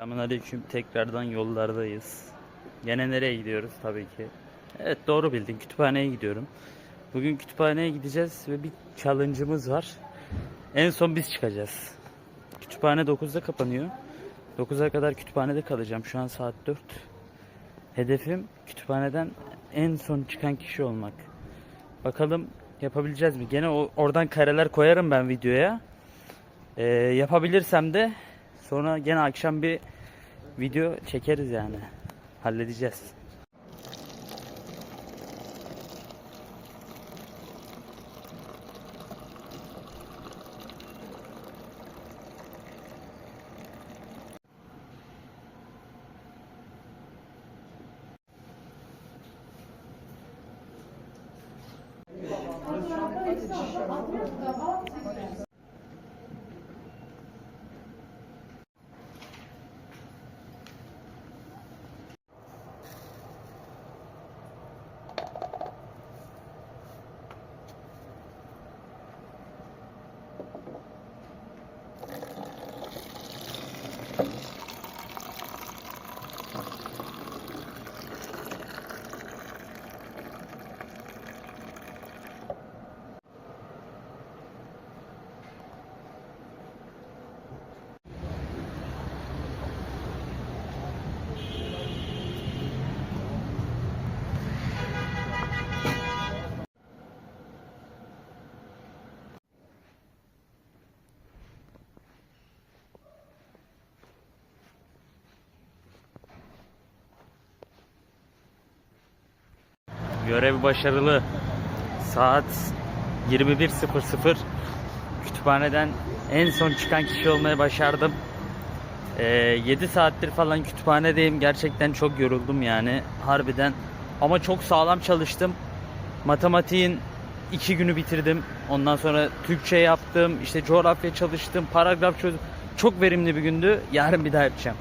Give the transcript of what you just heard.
Selamünaleyküm. Tekrardan yollardayız. Gene nereye gidiyoruz tabii ki. Evet doğru bildin. Kütüphaneye gidiyorum. Bugün kütüphaneye gideceğiz ve bir challenge'ımız var. En son biz çıkacağız. Kütüphane 9'da kapanıyor. 9'a kadar kütüphanede kalacağım. Şu an saat 4. Hedefim kütüphaneden en son çıkan kişi olmak. Bakalım yapabileceğiz mi? Gene oradan kareler koyarım ben videoya. Ee, yapabilirsem de sonra gene akşam bir video çekeriz yani. Halledeceğiz. Görev başarılı. Saat 21.00. Kütüphaneden en son çıkan kişi olmayı başardım. Ee, 7 saattir falan kütüphanedeyim. Gerçekten çok yoruldum yani. Harbiden. Ama çok sağlam çalıştım. Matematiğin iki günü bitirdim. Ondan sonra Türkçe yaptım. işte coğrafya çalıştım. Paragraf çözdüm. Çok verimli bir gündü. Yarın bir daha yapacağım.